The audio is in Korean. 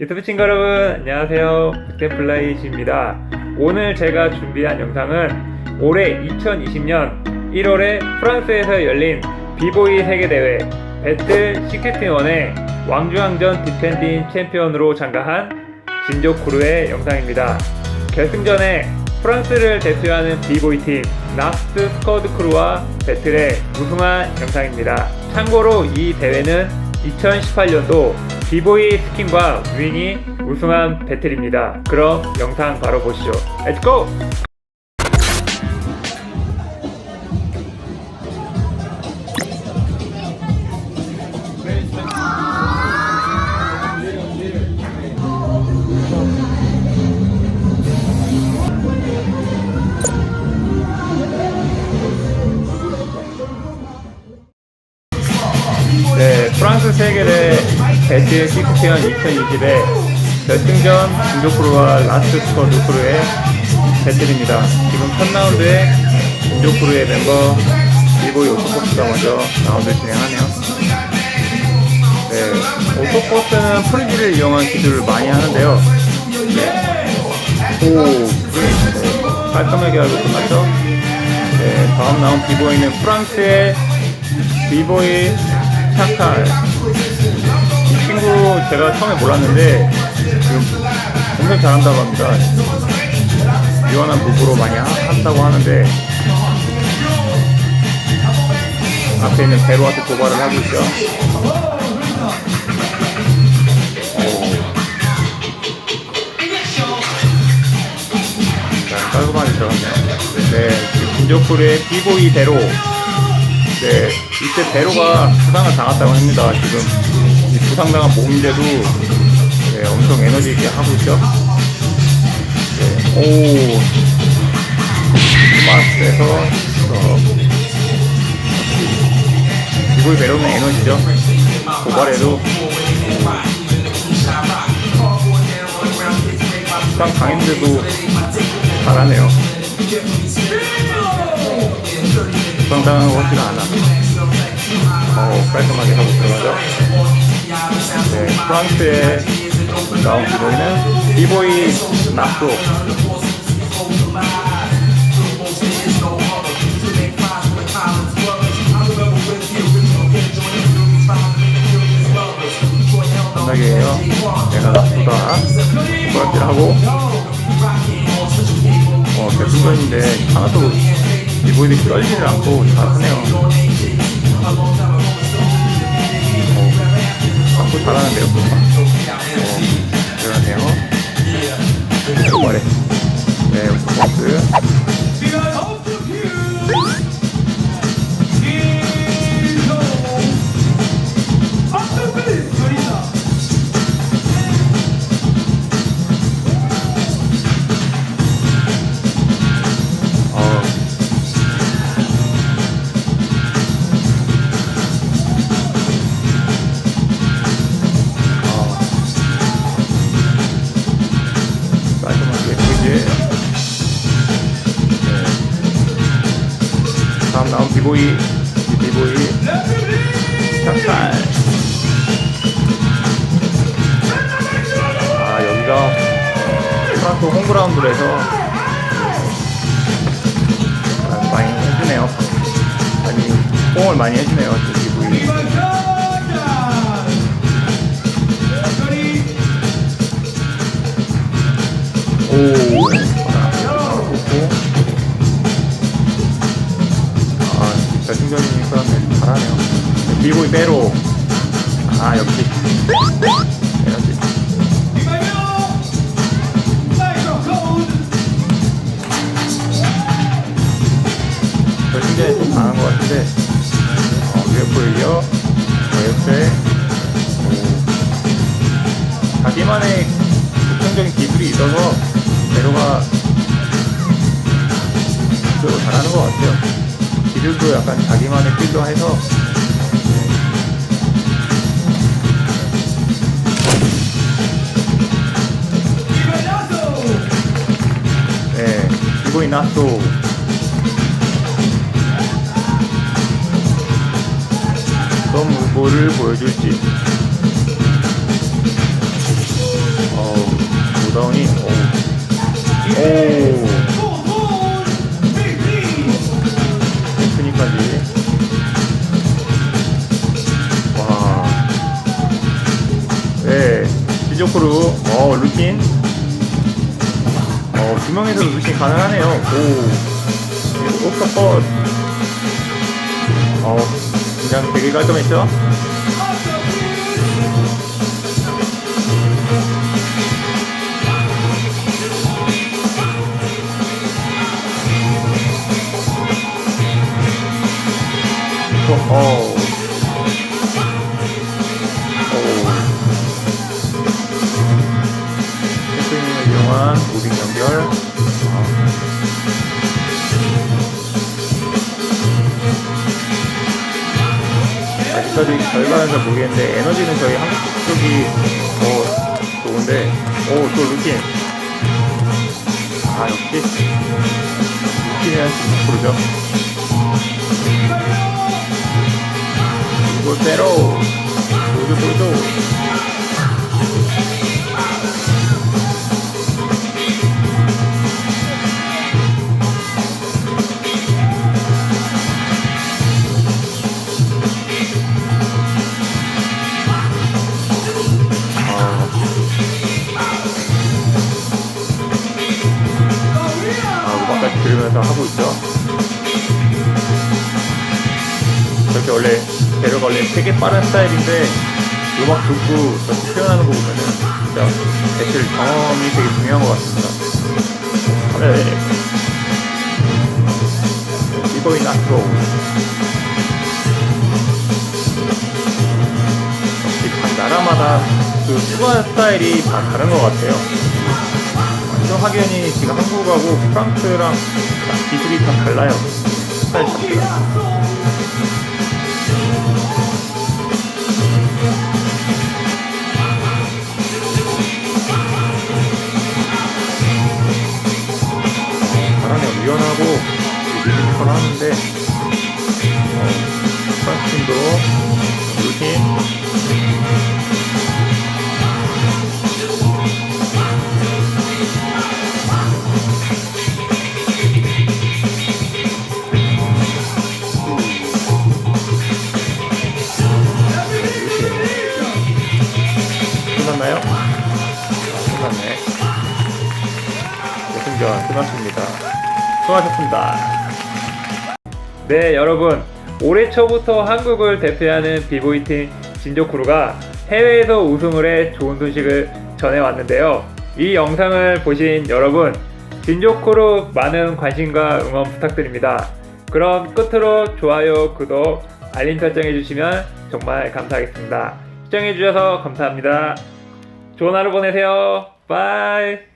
유튜브 친구 여러분 안녕하세요. 북템플라이즈입니다. 오늘 제가 준비한 영상은 올해 2020년 1월에 프랑스에서 열린 비보이 세계대회 배틀 61의 왕중왕전 디펜딩 챔피언으로 참가한 진조 크루의 영상입니다. 결승전에 프랑스를 대표하는 비보이 팀 납스 스쿼드 크루와 배틀에 우승한 영상입니다. 참고로 이 대회는 2018년도 비보이 스킨과 윙이 우승한 배틀입니다. 그럼 영상 바로 보시죠. 렛츠 고! 네, 프랑스 세계대 배틀 시크티언 2020의 결승전 진조크루와 라스트 스쿼드 크루의 배틀입니다. 지금 첫 라운드에 진조크루의 멤버 리보이 오토코스가 먼저 라운드 진행하네요. 네, 오토코스는 프리즈를 이용한 기술을 많이 하는데요. 네. 오, 네, 깔끔하게 하고 끝났죠. 네, 다음 라운드 비보이는 프랑스의 비보이 샤칼 이 친구 제가 처음에 몰랐는데 지금 엄청 잘한다고 합니다. 유연한 무브로 많이 하- 한다고 하는데 앞에 있는 베로한테 도발을 하고 있죠. 깔끔하게 들어갔네요. 네, 김조풀의 비보이 베로. 네, 이때 베로가 부상을 당했다고 합니다. 지금 상당한 몸인데도 네, 엄청 에너지 있게 하고 있죠. 네, 오, 스마스에서 어, 이걸 베로는 에너지죠. 고발에도 부상 당했는데도 잘하네요. 부상당한 것 같지가 않아. 어, 깔끔하게 하고 들어가죠. 네, 프랑스의 나온 기보이는 비보이 나프로. 감사해요. 내가 나쁘다. 고맙기를 하고. 어, 결승전인데 하나도 비보이들이 떨리지를 않고 잘하네요. 비보이 비보이. 짝살 아 여기가 프랑스 홈그라운드에서 아, 많이 해주네요. 많이 뽕을 많이 해주네요 저 비보이. 오. 비보이 빼로. 아, 역시. 에너지. 결승전에 좀 강한 것 같은데. 어, UFO이요. 옆에. 오. 자기만의 독창적인 기술이 있어서 베로가 또 잘하는 것 같아요. 기술도 약간 자기만의 필로해서 이거 이나또 어떤 무보를 보여줄지 어우, 노다운이, 어우. 오. 와. 네. 디조크루, 어, 루틴. 어, 두 명에서 루틴 가능하네요. 오. 옥터퍼스. 어, 그냥 되게 깔끔했죠? 어, 아. 아직까지 결과는 잘 모르겠는데 에너지는 저희 한국 쪽이 더 좋은데 오또 루틴. 아 역시. 루틴이란 프로죠. 골대로. 보조 보조 들으면서 하고 있죠. 저렇게 원래 배려가 원래 되게 빠른 스타일인데 음악 듣고 저렇게 표현하는 거 보면은 진짜 배틀 경험이 되게 중요한 것 같습니다. 네. 이거인 앞으로 역시 각 나라마다 그 추구하는 스타일이 다 다른 것 같아요. 확연히 지금 한국하고 프랑스랑 딱 기술이 다 달라요. 스타일 자체가. 끝났네. 승전 끝났습니다. 수고하셨습니다. 네, 여러분. 올해 초부터 한국을 대표하는 비보이 팀 진조크루가 해외에서 우승을 해 좋은 소식을 전해왔는데요. 이 영상을 보신 여러분, 진조크루 많은 관심과 응원 부탁드립니다. 그럼 끝으로 좋아요, 구독, 알림 설정 해주시면 정말 감사하겠습니다. 시청해주셔서 감사합니다. 좋은 하루 보내세요. 바이.